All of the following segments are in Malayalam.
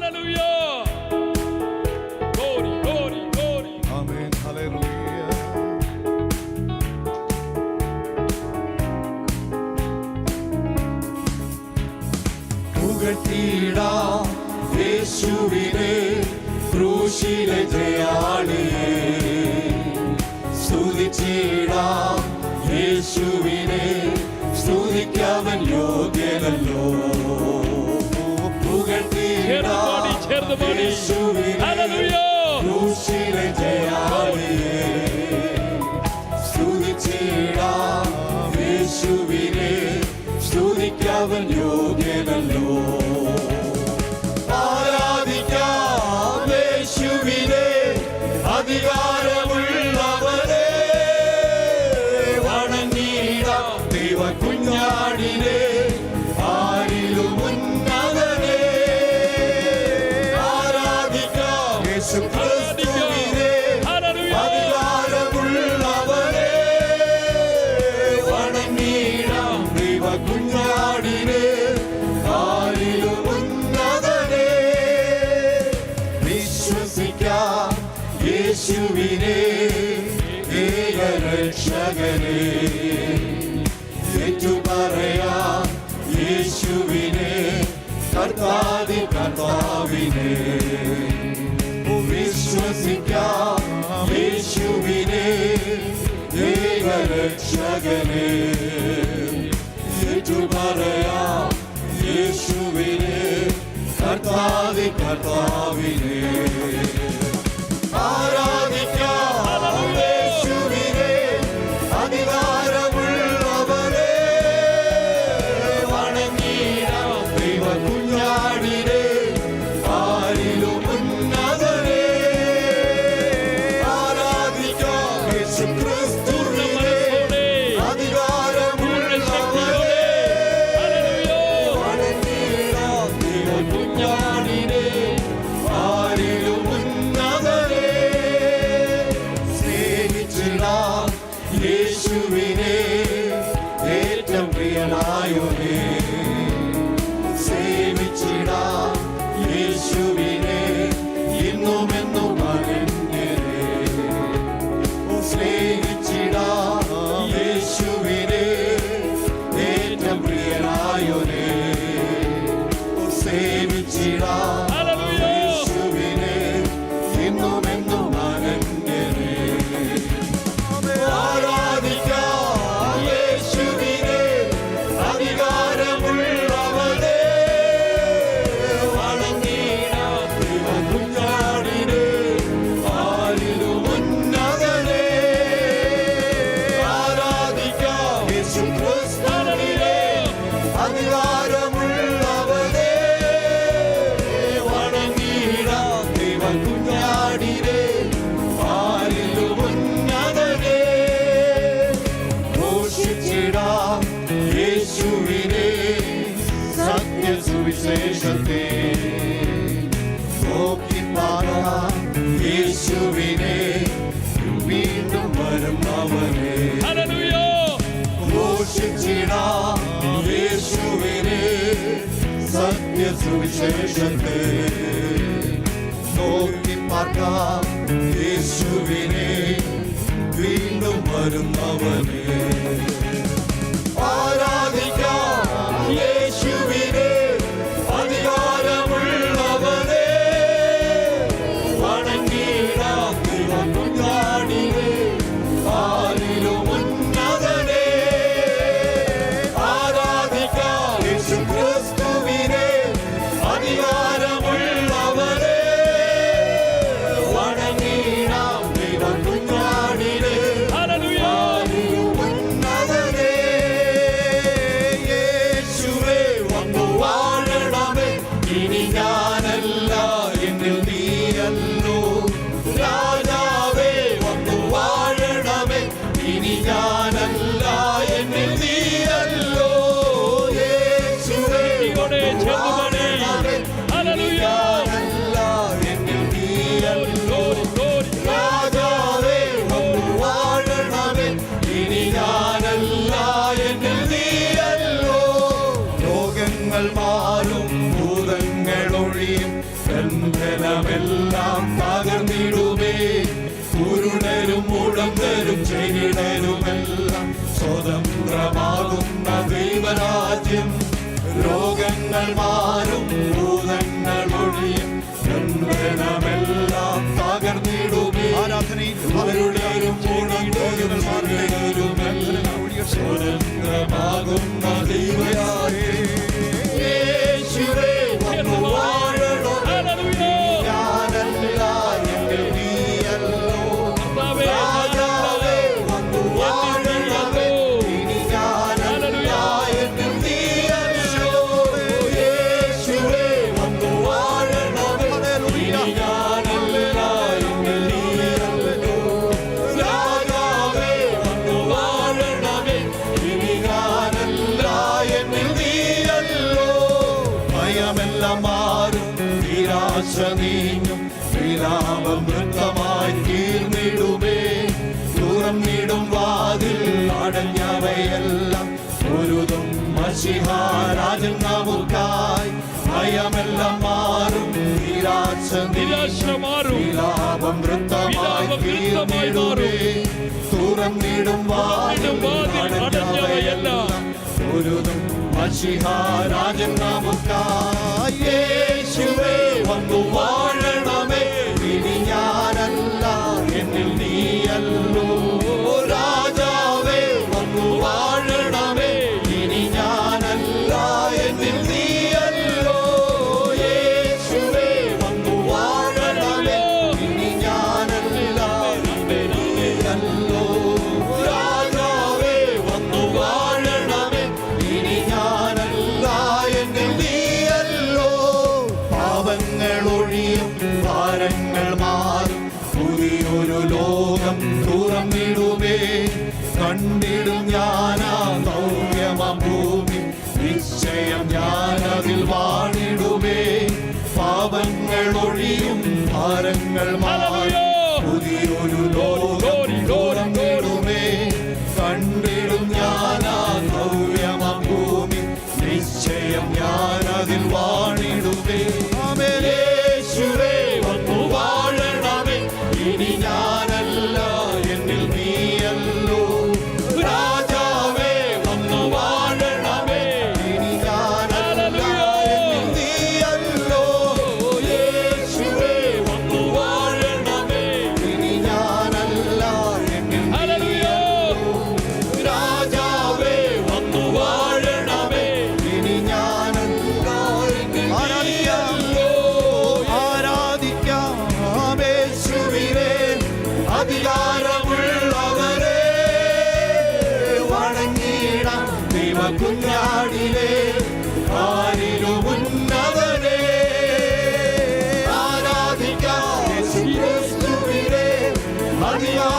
Hallelujah. അവൻ യോഗ്യനല്ല المؤمنين إلى الشغلين يتبريا يشويني കർത്താതി കർത്താവിനെ വിശ്വസിക്കാം യേശുവിനെ ദൈവരക്ഷകനെ പറയാം യേശുവിനെ കർത്താതി കർത്താവിനെ സുവിശേഷത്തെ നോക്കി പാർക്കാം യേശുവിനെ വീണ്ടും വരുന്നവനെ Lord, on ആശ നീങ്ങും വിലാപം വൃത്തമായി തീർന്നിടുമേ. തുറന്നിടും വാതിൽ അടഞ്ഞവയെല്ലാം ഒരുതും മഷിഹാരാജൻ നമുക്കായി ഭയമെല്ലാം മാറും. നിരാശ നിരാശ മാറും. വിലാപം വൃത്തമായി തീർന്നിടുമേ. തുറന്നിടും വാതിൽ അടഞ്ഞവയെല്ലാം ഒരുതും മഷിഹാരാജൻ നമുക്കായേ. வாழ்வே வந்து வாழணமே விஞ்ஞான കണ്ടിടും ഞാനാ സൗമ്യമാം ഭൂമി. നിശ്ചയം ഞാനതിൽ വാണിടുമേ. പാപങ്ങൾ ഒഴിയും ഭാരങ്ങൾ മാ Adiós.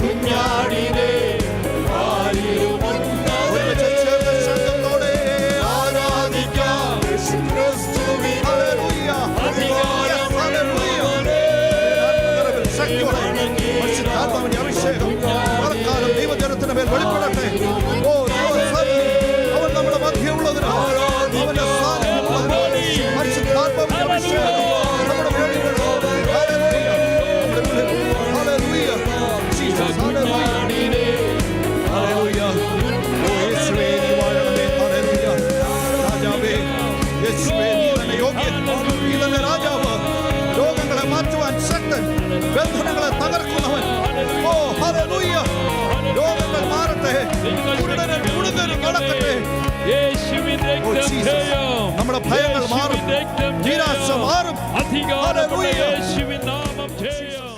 dnia. ധൈര്യൻ ദൈവത്തെ രാജാവ് രോഗങ്ങളെ മാറ്റുവാൻ ശക്തൻ ബന്ധനങ്ങളെ തകർക്കുന്നവൻ ഓ ഹല്ലേലൂയ രോഗങ്ങൾ മാറട്ടെ കുരുടനെ കുടുങ്ങൽ നടക്കട്ടെ നമ്മുടെ ഭയങ്ങൾ മാറും. നിരാശ മാറും ഹല്ലേലൂയ. യേശുവിൻ നാമം ജയം.